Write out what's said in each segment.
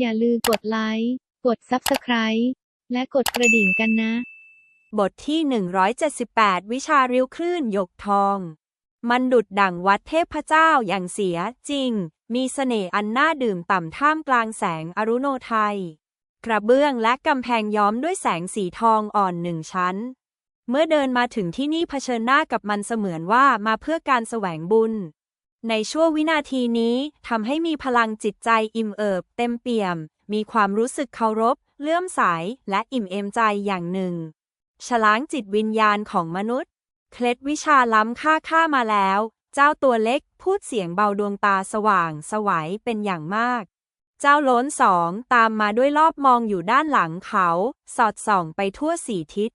อย่าลืมกดไลค์ กด Subscribe และกดกระดิ่งกันนะ บทที่ 178 วิชาริ้วคลื่นหยกทอง มันดุดดั่งวัดเทพเจ้าอย่างเสียจริง มีเสน่ห์อันน่าดื่มต่ำท่ามกลางแสงอรุโนไทย กระเบื้องและกำแพงย้อมด้วยแสงสีทองอ่อนหนึ่งชั้น เมื่อเดินมาถึงที่นี่เผชิญหน้ากับมันเสมือนว่ามาเพื่อการแสวงบุญ ในช่วงวินาทีนี้ทำให้มีพลังจิตใจอิ่มเอิบ เต็มเปี่ยม มีความรู้สึกเคารพ เลื่อมใส และอิ่มเอมใจอย่างหนึ่ง ฉลางจิตวิญญาณของมนุษย์ เคล็ดวิชาล้ำค่าค่ามาแล้ว เจ้าตัวเล็กพูดเสียงเบาดวงตาสว่างสวัยเป็นอย่างมาก เจ้าโล้นสองตามมาด้วยรอบมองอยู่ด้านหลังเขา สอดส่องไปทั่วสี่ทิศ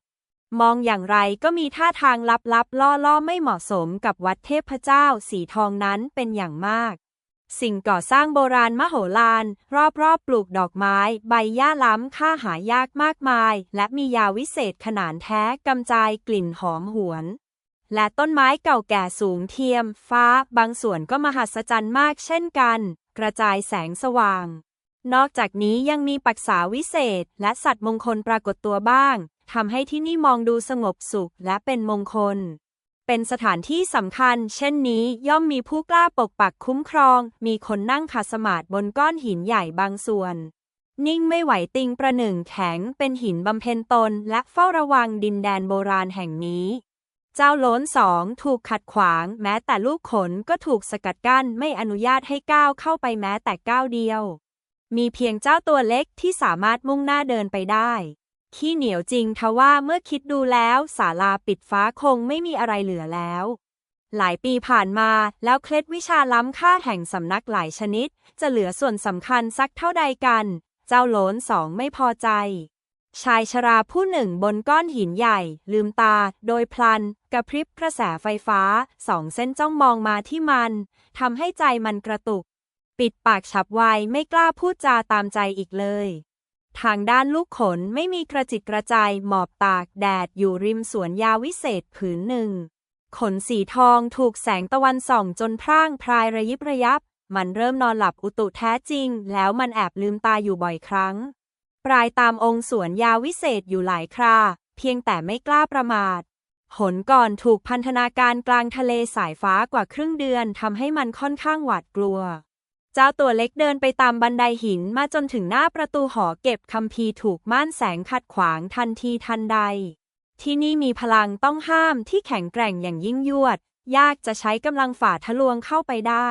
มองอย่างไรก็มีท่าทางลับๆ ล่อๆ ไม่เหมาะสมกับวัดเทพเจ้าสีทองนั้นเป็นอย่างมาก สิ่งก่อสร้างโบราณมโหฬารรอบๆ ปลูกดอกไม้ ใบหญ้าล้ำค่าหายากมากมาย และมียาวิเศษขนานแท้กำจายกลิ่นหอมหวน และต้นไม้เก่าแก่สูงเทียม ฟ้า บางส่วนก็มหัศจรรย์มากเช่นกัน กระจายแสงสว่างนอกจากนี้ยังมีปักษาวิเศษ และสัตว์มงคลปรากฏตัวบ้าง ทำให้ที่นี่มองดูสงบสุขและเป็นมงคล เป็นสถานที่สำคัญ เช่นนี้ย่อมมีผู้กล้าปกปักคุ้มครอง มีคนนั่งขัดสมาธิบนก้อนหินใหญ่บางส่วน นิ่งไม่ไหวติงประหนึ่งแข็งเป็นหินบำเพ็ญตน และเฝ้าระวังดินแดนโบราณแห่งนี้ เจ้าโล้นสองถูกขัดขวาง แม้แต่ลูกขนก็ถูกสกัดกั้นไม่อนุญาตให้ก้าวเข้าไปแม้แต่ก้าวเดียวมีเพียงเจ้าตัวเล็กที่สามารถมุ่งหน้าเดินไปได้ ขี้เหนียวจริงทว่าเมื่อคิดดูแล้วศาลาปิดฟ้าคงไม่มีอะไรเหลือแล้ว หลายปีผ่านมาแล้วเคล็ดวิชาล้ำค่าแห่งสำนักหลายชนิด จะเหลือส่วนสำคัญสักเท่าใดกัน เจ้าโหลนสองไม่พอใจ ชายชราผู้หนึ่งบนก้อนหินใหญ่ ลืมตา โดยพลัน กระพริบกระแสไฟฟ้าสองเส้นจ้องมองมาที่มันทำให้ใจมันกระตุก ปิดปากฉับไวไม่กล้าพูดจาตามใจอีกเลย ทางด้านลูกขนไม่มีกระจิตกระจายหมอบตากแดดอยู่ริมสวนยาวิเศษผืนหนึ่ง ขนสีทองถูกแสงตะวันส่องจนพร่างพรายระยิบระยับ มันเริ่มนอนหลับอุตุแท้จริง แล้วมันแอบลืมตาอยู่บ่อยครั้ง ปลายตามองค์สวนยาวิเศษอยู่หลายครา เพียงแต่ไม่กล้าประมาทหนก่อนถูกพันธนาการกลางทะเลสายฟ้ากว่าครึ่งเดือนทำให้มันค่อนข้างหวาดกลัว เจ้าตัวเล็กเดินไปตามบันไดหินมาจนถึงหน้าประตูหอเก็บคัมภีร์ถูกม่านแสงขัดขวางทันทีทันใด ที่นี่มีพลังต้องห้ามที่แข็งแกร่งอย่างยิ่งยวด ยากจะใช้กำลังฝ่าทะลวงเข้าไปได้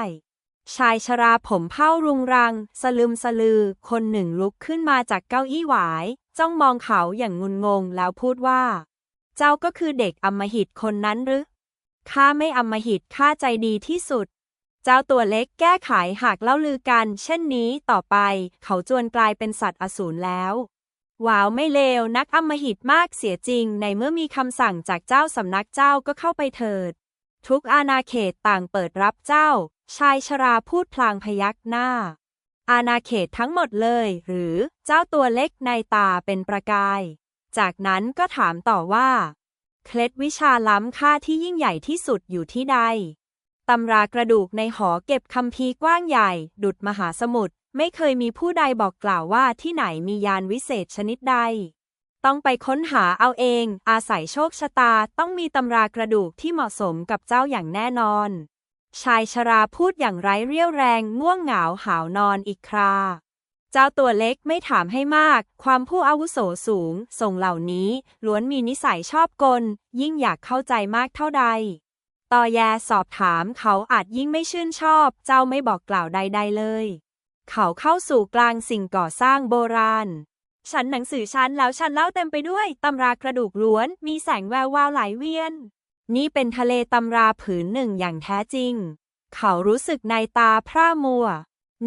ชายชราผมเผ้ารุงรัง สลึมสลือ คนหนึ่งลุกขึ้นมาจากเก้าอี้หวาย จ้องมองเขาอย่างงุนงงแล้วพูดว่า เจ้าก็คือเด็กอำมหิตคนนั้นหรือข้าไม่อำมหิตข้าใจดีที่สุด จ้าตัวเล็กแก้ไขหากเล่าลือกัน เช่นนี้ต่อไป เขาจวนกลายเป็นสัตว์อสูรแล้วว้าวไม่เลวนักอำมหิตมากเสียจริง ในเมื่อมีคำสั่งจากเจ้าสำนักเจ้าก็เข้าไปเถิด ทุกอาณาเขตต่างเปิดรับเจ้า ชายชราพูดพลางพยักหน้า อาณาเขตทั้งหมดเลย หรือเจ้าตัวเล็กในตาเป็นประกาย จากนั้นก็ถามต่อว่า เคล็ดวิชาล้ำค่าที่ยิ่งใหญ่ที่สุดอยู่ที่ใด ตำรากระดูกในหอเก็บคัมภีร์กว้างใหญ่ ดุดมหาสมุทรไม่เคยมีผู้ใดบอกกล่าวว่าที่ไหนมียานวิเศษชนิดใด ต้องไปค้นหาเอาเอง อาศัยโชคชะตาต้องมีตำรากระดูกที่เหมาะสมกับเจ้าอย่างแน่นอน ชายชราพูดอย่างไร้เรี่ยวแรงง่วงเหงาหาวนอนอีกคราเจ้าตัวเล็กไม่ถามให้มาก ความผู้อาวุโสสูง ส่งเหล่านี้ ล้วนมีนิสัยชอบกล ยิ่งอยากเข้าใจมากเท่าใด ตอแยสอบถามเขาอาจยิ่งไม่ชื่นชอบ เจ้าไม่บอกกล่าวใด ๆ เลย เขาเข้าสู่กลางสิ่งก่อสร้างโบราณฉันหนังสือฉันแล้วฉันเล่าเต็มไปด้วยตำรากระดูกล้วน มีแสงแวววาวไหลเวียน นี่เป็นทะเลตำราผืนหนึ่งอย่างแท้จริง เขารู้สึกในตาพร่ามัว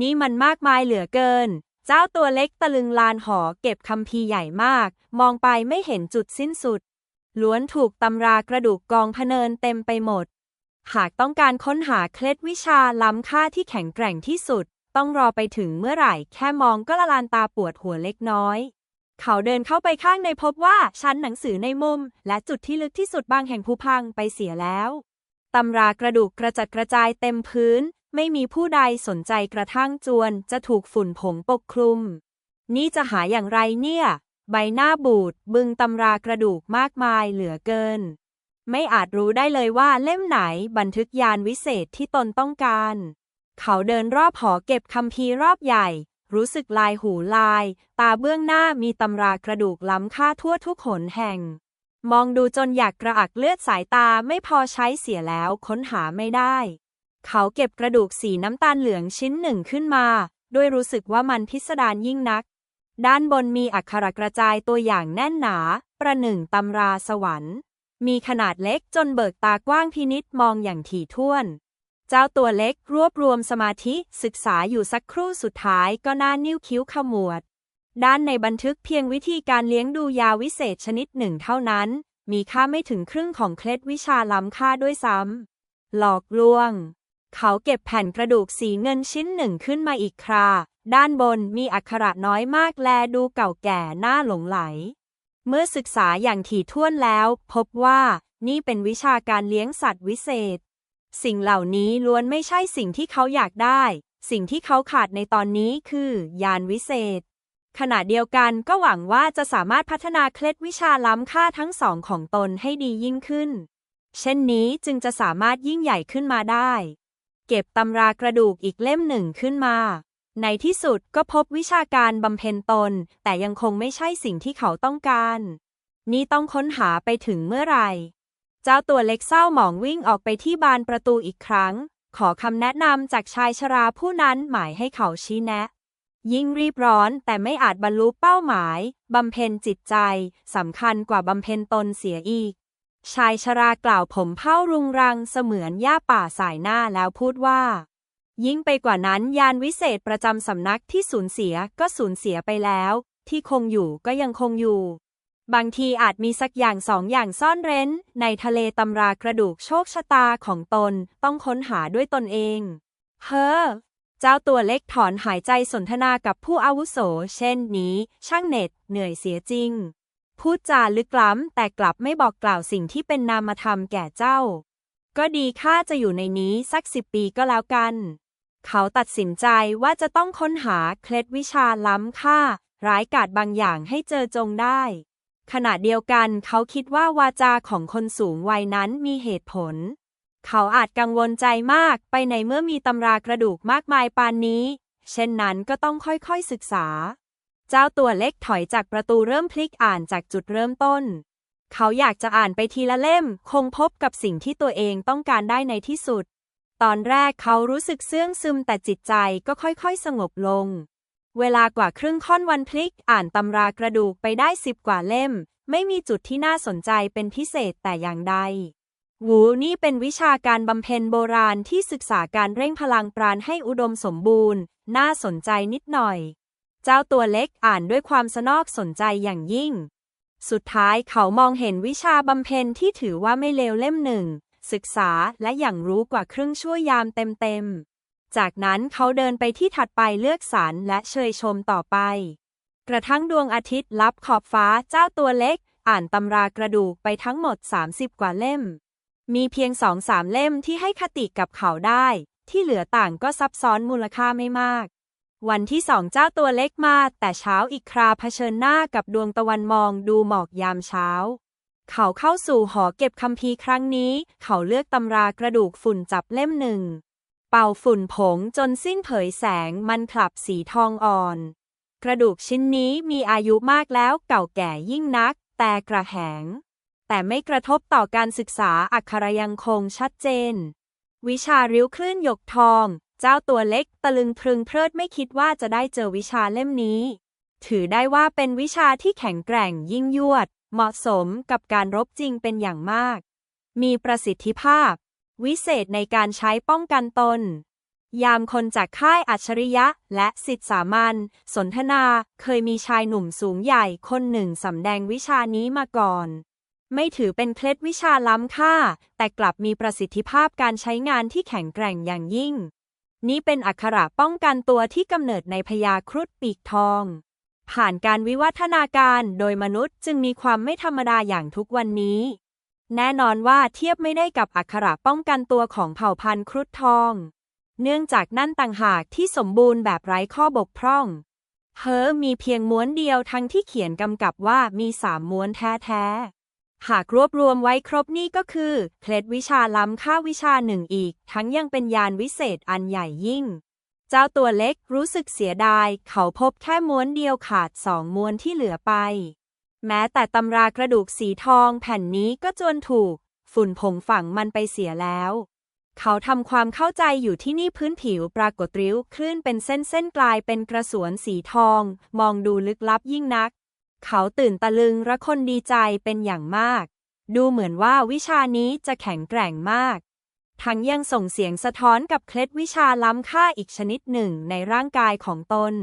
นี่มันมากมายเหลือเกิน เจ้าตัวเล็กตะลึงลานหอเก็บคัมภีร์ใหญ่มาก มองไปไม่เห็นจุดสิ้นสุด ล้วนถูกตำรากระดูกกองพเนินเต็มไปหมด หากต้องการค้นหาเคล็ดวิชาล้ำค่าที่แข็งแกร่งที่สุด ต้องรอไปถึงเมื่อไหร่ แค่มองก็ละลานตาปวดหัวเล็กน้อย เขาเดินเข้าไปข้างในพบว่าชั้นหนังสือในมุม และจุดที่ลึกที่สุดบางแห่งผุพังไปเสียแล้วตำรากระดูกกระจัดกระจายเต็มพื้น ไม่มีผู้ใดสนใจกระทั่งจวน จะถูกฝุ่นผงปกคลุม นี่จะหาอย่างไรเนี่ย ใบหน้าบูดบึงตำรากระดูกมากมายเหลือเกิน ไม่อาจรู้ได้เลยว่าเล่มไหนบันทึกยานวิเศษที่ตนต้องการ เขาเดินรอบหอเก็บคัมภีร์รอบใหญ่ รู้สึกลายหูลาย ตาเบื้องหน้ามีตำรากระดูกล้ำค่าทั่วทุกหนแห่ง มองดูจนอยากกระอักเลือดสายตาไม่พอใช้เสียแล้วค้นหาไม่ได้ เขาเก็บกระดูกสีน้ำตาลเหลืองชิ้นหนึ่งขึ้นมา ด้วยรู้สึกว่ามันพิสดารยิ่งนัก ด้านบนมีอักขระกระจายตัวอย่างแน่นหนา ประหนึ่งตำราสวรรค์ มีขนาดเล็กจนเบิกตากว้างพินิษมองอย่างถี่ถ้วน เจ้าตัวเล็กรวบรวมสมาธิศึกษาอยู่สักครู่สุดท้ายก็หน้านิ้วคิ้วขมวด ด้านในบันทึกเพียงวิธีการเลี้ยงดูยาวิเศษชนิดหนึ่งเท่านั้น มีค่าไม่ถึงครึ่งของเคล็ดวิชาล้ำค่าด้วยซ้ำหลอกลวง เขาเก็บแผ่นกระดูกสีเงินชิ้นหนึ่งขึ้นมาอีกครา ด้านบนมีอักขระน้อยมากแลดูเก่าแก่น่าหลงไหล เมื่อศึกษาอย่างถี่ถ้วนแล้ว พบว่านี่เป็นวิชาการเลี้ยงสัตว์วิเศษ สิ่งเหล่านี้ล้วนไม่ใช่สิ่งที่เขาอยากได้ สิ่งที่เขาขาดในตอนนี้คือ ยานวิเศษ ขณะเดียวกันก็หวังว่าจะสามารถพัฒนาเคล็ดวิชาล้ำค่าทั้งสองของตนให้ดียิ่งขึ้น เช่นนี้จึงจะสามารถยิ่งใหญ่ขึ้นมาได้ ก็บตำรากระดูกอีกเล่มหนึ่งขึ้นมา ในที่สุดก็พบวิชาการบำเพ็ญตน แต่ยังคงไม่ใช่สิ่งที่เขาต้องการ นี่ต้องค้นหาไปถึงเมื่อไหร่ เจ้าตัวเล็กเศร้าหมองวิ่งออกไปที่บานประตูอีกครั้ง ขอคำแนะนำจากชายชราผู้นั้นหมายให้เขาชี้แนะ ยิ่งรีบร้อนแต่ไม่อาจบรรลุเป้าหมายบำเพ็ญจิตใจสำคัญกว่าบำเพ็ญตนเสียอีก ชายชรากล่าวผมเผ้ารุงรังเสมือนหญ้าป่าสายหน้าแล้วพูดว่า ยิ่งไปกว่านั้นยานวิเศษประจำสำนักที่สูญเสียก็สูญเสียไปแล้ว ที่คงอยู่ก็ยังคงอยู่ บางทีอาจมีสักอย่างสองอย่างซ่อนเร้น ในทะเลตำรากระดูกโชคชะตาของตนต้องค้นหาด้วยตนเอง เฮ้อเจ้าตัวเล็กถอนหายใจสนทนากับผู้อาวุโส เช่นนี้ ช่างเหน็ดเหนื่อยเสียจริง พูดจาลึกล้ำ แต่กลับไม่บอกกล่าวสิ่งที่เป็นนามธรรมแก่เจ้า ก็ดีข้าจะอยู่ในนี้สักสิบปีก็แล้วกัน เขาตัดสินใจว่าจะต้องค้นหาเคล็ดวิชาล้ำค่า ร้ายกาจบางอย่างให้เจอจงได้ ขณะเดียวกันเขาคิดว่าวาจาของคนสูงวัยนั้นมีเหตุผล เขาอาจกังวลใจมากไปในเมื่อมีตำรากระดูกมากมายปานนี้ เช่นนั้นก็ต้องค่อยๆศึกษา เจ้าตัวเล็กถอยจากประตูเริ่มพลิกอ่านจากจุดเริ่มต้น เขาอยากจะอ่านไปทีละเล่ม คงพบกับสิ่งที่ตัวเองต้องการได้ในที่สุด ตอนแรกเขารู้สึกเสื่องซึมแต่จิตใจก็ค่อยๆ สงบลง เวลากว่าครึ่งค่อนวันพลิกอ่านตำรากระดูกไปได้สิบกว่าเล่ม ไม่มีจุดที่น่าสนใจเป็นพิเศษแต่อย่างใดวูนี่เป็นวิชาการบำเพ็ญโบราณที่ศึกษาการเร่งพลังปราณให้อุดมสมบูรณ์ น่าสนใจนิดหน่อย เจ้าตัวเล็กอ่านด้วยความสนอกสนใจอย่างยิ่ง สุดท้ายเขามองเห็นวิชาบำเพ็ญที่ถือว่าไม่เลวเล่มหนึ่ง ศึกษาและอย่างรู้กว่าครึ่งชั่วยามเต็มๆ จากนั้นเขาเดินไปที่ถัดไปเลือกสรรและเชยชมต่อไป กระทั่งดวงอาทิตย์ลับขอบฟ้าเจ้าตัวเล็ก อ่านตำรากระดูกไปทั้งหมด 30 กว่าเล่ม มีเพียงสองสามเล่มที่ให้คติกับเขาได้ ที่เหลือต่างก็ซับซ้อนมูลค่าไม่มาก วันที่สองเจ้าตัวเล็กมา แต่เช้าอีกคราเผชิญหน้ากับดวงตะวันมองดูหมอกยามเช้า เขาเข้าสู่หอเก็บคัมภีร์ครั้งนี้ เขาเลือกตำรากระดูกฝุ่นจับเล่มหนึ่ง เป่าฝุ่นผงจนสิ้นเผยแสงมันคลับสีทองอ่อน กระดูกชิ้นนี้มีอายุมากแล้วเก่าแก่ยิ่งนัก แต่กระแหง แต่ไม่กระทบต่อการศึกษาอักขรยังคงชัดเจนวิชาริ้วคลื่นหยกทอง เจ้าตัวเล็กตะลึงพรึงเพลิดไม่คิดว่าจะได้เจอวิชาเล่มนี้ ถือได้ว่าเป็นวิชาที่แข็งแกร่งยิ่งยวด เหมาะสมกับการรบจริงเป็นอย่างมาก มีประสิทธิภาพ วิเศษในการใช้ป้องกันตน ยามคนจากค่ายอัจฉริยะและสิทธิสามัญสนทนาเคยมีชายหนุ่มสูงใหญ่คนหนึ่งสำแดงวิชานี้มาก่อนไม่ถือเป็นเคล็ดวิชาล้ำค่า แต่กลับมีประสิทธิภาพการใช้งานที่แข็งแกร่งอย่างยิ่ง นี้เป็นอักขระป้องกันตัวที่กำเนิดในพญาครุฑปีกทอง ผ่านการวิวัฒนาการโดยมนุษย์จึงมีความไม่ธรรมดาอย่างทุกวันนี้ แน่นอนว่าเทียบไม่ได้กับอักขระป้องกันตัวของเผ่าพันธุ์ครุฑทอง เนื่องจากนั่นต่างหากที่สมบูรณ์แบบไร้ข้อบกพร่องเฮอมีเพียงม้วนเดียวทั้งที่เขียนกำกับว่ามีสามม้วนแท้ หากรวบรวมไว้ครบนี่ก็คือเคล็ดวิชาล้ำค่าวิชาหนึ่งอีก ทั้งยังเป็นยานวิเศษอันใหญ่ยิ่ง เจ้าตัวเล็กรู้สึกเสียดาย เขาพบแค่ม้วนเดียวขาดสองม้วนที่เหลือไป แม้แต่ตำรากระดูกสีทองแผ่นนี้ก็จวนถูก ฝุ่นผงฝังมันไปเสียแล้ว เขาทำความเข้าใจอยู่ที่นี่พื้นผิวปรากฏริ้วคลื่นเป็นเส้นเส้นกลายเป็นกระสวนสีทอง มองดูลึกลับยิ่งนัก เขาตื่นตะลึงระคนดีใจเป็นอย่างมาก ดูเหมือนว่าวิชานี้จะแข็งแกร่งมาก ทั้งยังส่งเสียงสะท้อนกับเคล็ดวิชาล้ำค่าอีกชนิดหนึ่งในร่างกายของตน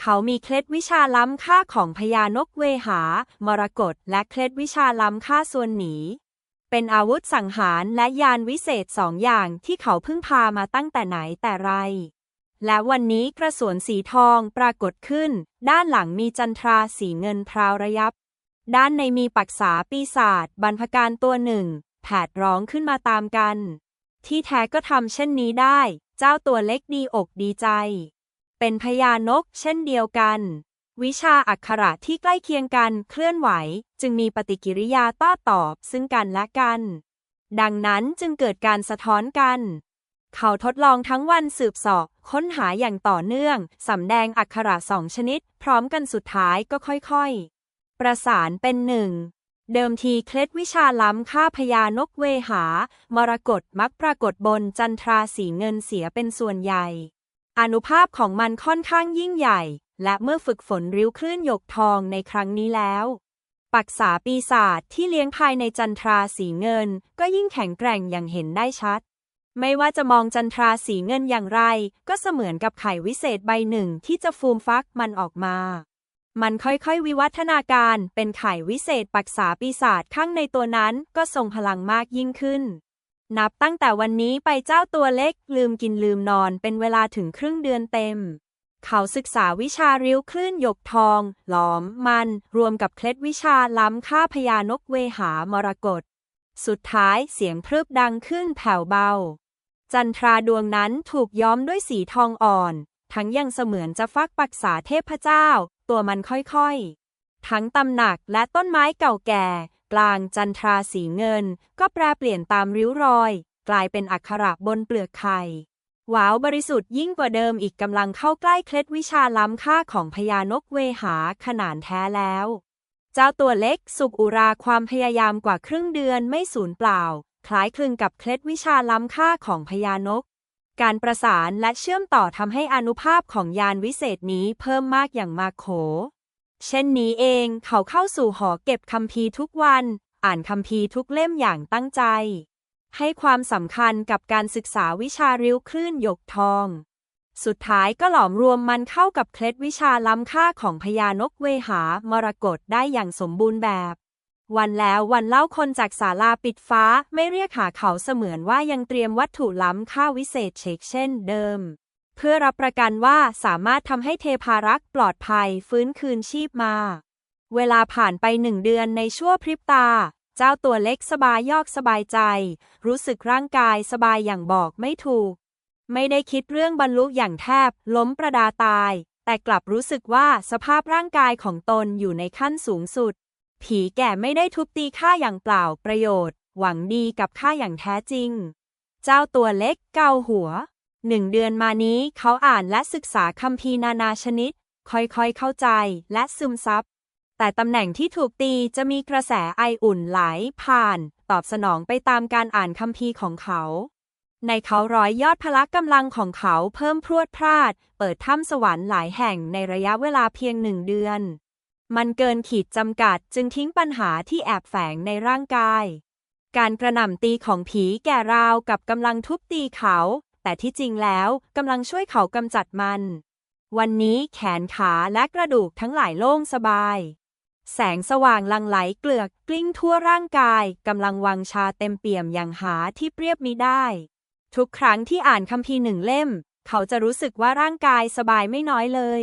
เขามีเคล็ดวิชาล้ำค่าของพญานกเวหา มรกตและเคล็ดวิชาล้ำค่าส่วนหนี เป็นอาวุธสังหารและยานวิเศษสองอย่างที่เขาเพิ่งพามาตั้งแต่ไหนแต่ไร และวันนี้กระสวนสีทองปรากฏขึ้น ด้านหลังมีจันทราสีเงินพราวระยับ ด้านในมีปักษาปีศาจบรรพการตัวหนึ่ง แผดร้องขึ้นมาตามกัน ที่แท้ก็ทำเช่นนี้ได้ เจ้าตัวเล็กดีอกดีใจ เป็นพญานกเช่นเดียวกัน วิชาอักขระที่ใกล้เคียงกันเคลื่อนไหว จึงมีปฏิกิริยาต้อตอบซึ่งกันและกัน ดังนั้นจึงเกิดการสะท้อนกัน เขาทดลองทั้งวันสืบสอบ ค้นหาอย่างต่อเนื่องสำแดงอักขระสองชนิด พร้อมกันสุดท้ายก็ค่อยๆ ประสานเป็นหนึ่ง เดิมทีเคล็ดวิชาล้ำค่าพญานกเวหา มรกตมักปรากฏบนจันทราสีเงินเสียเป็นส่วนใหญ่ อนุภาพของมันค่อนข้างยิ่งใหญ่ และเมื่อฝึกฝนริ้วคลื่นหยกทองในครั้งนี้แล้วปักษาปีศาจที่เลี้ยงภายในจันทราสีเงิน ก็ยิ่งแข็งแกร่งอย่างเห็นได้ชัด ไม่ว่าจะมองจันทราสีเงินอย่างไร ก็เสมือนกับไข่วิเศษใบหนึ่งที่จะฟูมฟักมันออกมา มันค่อยๆ วิวัฒนาการเป็นไข่วิเศษปักษาปีศาจข้างในตัวนั้นก็ทรงพลังมากยิ่งขึ้น นับตั้งแต่วันนี้ไปเจ้าตัวเล็ก ลืมกินลืมนอนเป็นเวลาถึงครึ่งเดือนเต็ม เขาศึกษาวิชาริ้วคลื่นหยกทอง หลอม มัน รวมกับเคล็ดวิชาล้ำค่าพญานกเวหามรกตสุดท้ายเสียงพรึบดังขึ้นแผ่วเบา จันทราดวงนั้นถูกย้อมด้วยสีทองอ่อน ทั้งยังเสมือนจะฟักปักษาเทพเจ้า ตัวมันค่อยๆ ทั้งตำหนักและต้นไม้เก่าแก่ กลางจันทราสีเงิน ก็แปรเปลี่ยนตามริ้วรอย กลายเป็นอักขระบนเปลือกไข่หว้าวบริสุทธิ์ยิ่งกว่าเดิมอีกกำลังเข้าใกล้เคล็ดวิชาล้ำค่าของพญานกเวหาขนานแท้แล้ว เจ้าตัวเล็กสุกอุราความพยายามกว่าครึ่งเดือนไม่สูญเปล่า คล้ายคลึงกับเคล็ดวิชาล้ำค่าของพญานก การประสานและเชื่อมต่อทำให้อนุภาพของยานวิเศษนี้เพิ่มมากอย่างมากโข เช่นนี้เองเขาเข้าสู่หอเก็บคัมภีร์ทุกวัน อ่านคัมภีร์ทุกเล่มอย่างตั้งใจ ให้ความสำคัญกับการศึกษาวิชาริ้วคลื่นหยกทอง สุดท้ายก็หลอมรวมมันเข้ากับเคล็ดวิชาล้ำค่าของพญานกเวหามรกตได้อย่างสมบูรณ์แบบ วันแล้ววันเล่าคนจากศาลาปิดฟ้าไม่เรียกหาเขาเสมือนว่ายังเตรียมวัตถุล้ำค่าวิเศษเชกเช่นเดิม เพื่อรับประกันว่าสามารถทำให้เทพารักษ์ปลอดภัยฟื้นคืนชีพมา เวลาผ่านไปหนึ่งเดือนในชั่วพริบตา เจ้าตัวเล็กสบายยอกสบายใจ รู้สึกร่างกายสบายอย่างบอกไม่ถูก ไม่ได้คิดเรื่องบรรลุอย่างแทบ ล้มประดาตาย แต่กลับรู้สึกว่าสภาพร่างกายของตนอยู่ในขั้นสูงสุด ผีแก่ไม่ได้ทุบตีข้าอย่างเปล่าประโยชน์ หวังดีกับข้าอย่างแท้จริง เจ้าตัวเล็กเกาหัว หนึ่งเดือนมานี้เขาอ่านและศึกษาคัมภีร์นานาชนิด ค่อยๆเข้าใจและซึมซับ แต่ตำแหน่งที่ถูกตีจะมีกระแสไออุ่นไหลผ่าน ตอบสนองไปตามการอ่านคัมภีร์ของเขาในเขาร้อยยอดพละกำลังของเขาเพิ่มพรวดพราด เปิดถ้ำสวรรค์หลายแห่งในระยะเวลาเพียงหนึ่งเดือน มันเกินขีดจำกัดจึงทิ้งปัญหาที่แอบแฝงในร่างกาย การกระหน่ำตีของผีแก่ราวกับกำลังทุบตีเขา แต่ที่จริงแล้วกำลังช่วยเขากำจัดมัน วันนี้แขนขาและกระดูกทั้งหลายโล่งสบาย แสงสว่างลังไหลเกลือกกลิ้งทั่วร่างกายกำลังวังชาเต็มเปี่ยมอย่างหาที่เปรียบมิได้ ทุกครั้งที่อ่านคัมภีหนึ่งเล่ม เขาจะรู้สึกว่าร่างกายสบายไม่น้อยเลย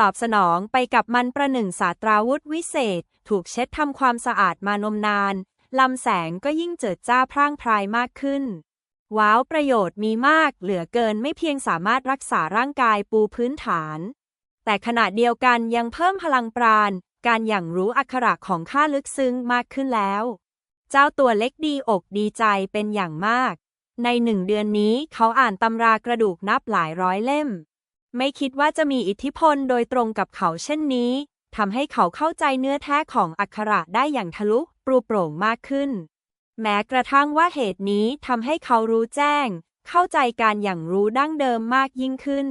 ตอบสนองไปกับมันประหนึ่งศาสตราวุธวิเศษ ถูกเช็ดทำความสะอาดมานมนาน ลำแสงก็ยิ่งเจิดจ้าพร่างพรายมากขึ้น ว้าวประโยชน์มีมากเหลือเกินไม่เพียงสามารถรักษาร่างกายปูพื้นฐาน แต่ขณะเดียวกันยังเพิ่มพลังปราณ การอย่างรู้อักขระของข้าลึกซึ้งมากขึ้นแล้ว เจ้าตัวเล็กดีอกดีใจเป็นอย่างมาก ในหนึ่งเดือนนี้เขาอ่านตำรากระดูกนับหลายร้อยเล่ม ไม่คิดว่าจะมีอิทธิพลโดยตรงกับเขาเช่นนี้ทำให้เขาเข้าใจเนื้อแท้ของอักขระได้อย่างทะลุปรูโปร่งมากขึ้น แม้กระทั่งว่าเหตุนี้ทำให้เขารู้แจ้ง เข้าใจการอย่างรู้ดั้งเดิมมากยิ่งขึ้น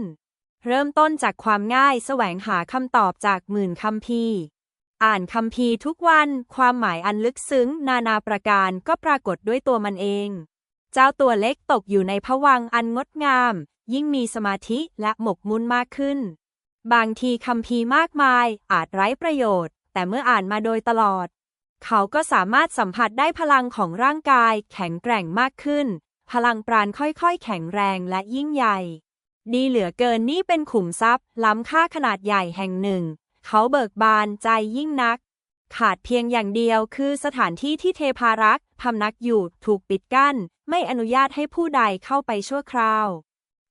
เริ่มต้นจากความง่ายแสวงหาคำตอบจากหมื่นคำพีอ่านคำพีทุกวันความหมายอันลึกซึ้ง นานาประการก็ปรากฏด้วยตัวมันเอง เจ้าตัวเล็กตกอยู่ในภวังอันงดงาม ยิ่งมีสมาธิและหมกมุ่นมากขึ้น บางทีคำพีมากมายอาจไร้ประโยชน์ แต่เมื่ออ่านมาโดยตลอด เขาก็สามารถสัมผัสได้พลังของร่างกาย แข็งแกร่งมากขึ้น พลังปราณค่อยๆ แข็งแรงและยิ่งใหญ่ ดีเหลือเกินนี่เป็นขุมทรัพย์ ล้ำค่าขนาดใหญ่แห่งหนึ่ง เขาเบิกบานใจยิ่งนัก ขาดเพียงอย่างเดียวคือสถานที่ที่เทพารักษ์พำนักอยู่ถูกปิดกั้น ไม่อนุญาตให้ผู้ใดเข้าไปชั่วคราว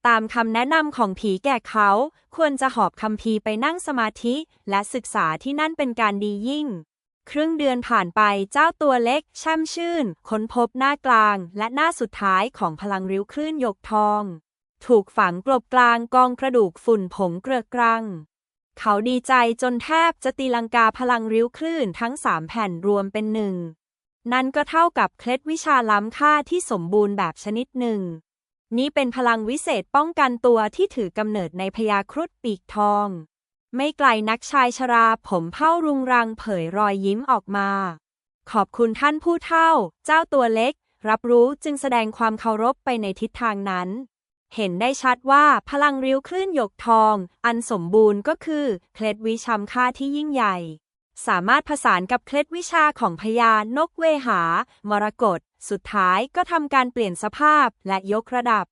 ตามคำแนะนำของผีแก่เขา ควรจะหอบคำพีไปนั่งสมาธิ และศึกษาที่นั่นเป็นการดียิ่ง ครึ่งเดือนผ่านไปเจ้าตัวเล็กแช่มชื่น ค้นพบหน้ากลาง และหน้าสุดท้ายของพลังริ้วคลื่นหยกทอง ถูกฝังกลบกลางกองกระดูกฝุ่นผงเกลือกรัง เขาดีใจจนแทบจะตีลังกาพลังริ้วคลื่นทั้งสามแผ่นรวมเป็นหนึ่งนั่นก็เท่ากับเคล็ดวิชาล้ำค่าที่สมบูรณ์แบบชนิดหนึ่ง นี่เป็นพลังวิเศษป้องกันตัวที่ถือกำเนิดในพญาครุฑปีกทอง ไม่ไกลนักชายชราผมเผ้ารุงรังเผยรอยยิ้มออกมา ขอบคุณท่านผู้เฒ่า เจ้าตัวเล็ก รับรู้จึงแสดงความเคารพไปในทิศทางนั้น เห็นได้ชัดว่าพลังริ้วคลื่นหยกทอง อันสมบูรณ์ก็คือ เคล็ดวิชำค่าที่ยิ่งใหญ่ สามารถผสานกับเคล็ดวิชาของพญานกเวหา มรกต สุดท้ายก็ทำการเปลี่ยนสภาพและยกระดับ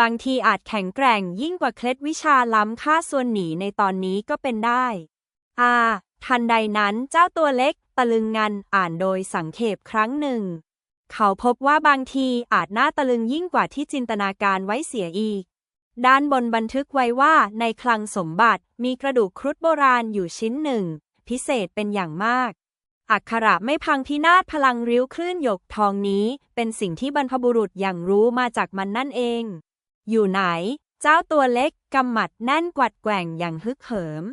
บางทีอาจแข็งแกร่งยิ่งกว่าเคล็ดวิชาล้ำค่าส่วนหนีในตอนนี้ก็เป็นได้ อาทันใดนั้นเจ้าตัวเล็กตะลึงงันอ่านโดยสังเขปครั้งหนึ่ง เขาพบว่าบางทีอาจน่าตะลึงยิ่งกว่าที่จินตนาการไว้เสียอีก ด้านบนบันทึกไว้ว่าในคลังสมบัติมีกระดูกครุฑโบราณอยู่ชิ้นหนึ่ง พิเศษเป็นอย่างมาก อักขระไม่พังพินาศพลังริ้วคลื่นหยกทองนี้ เป็นสิ่งที่บรรพบุรุษอย่างรู้มาจากมันนั่นเอง อยู่ไหน เจ้าตัวเล็กกำหมัดแน่นกวัดแกว่งอย่างฮึกเหิม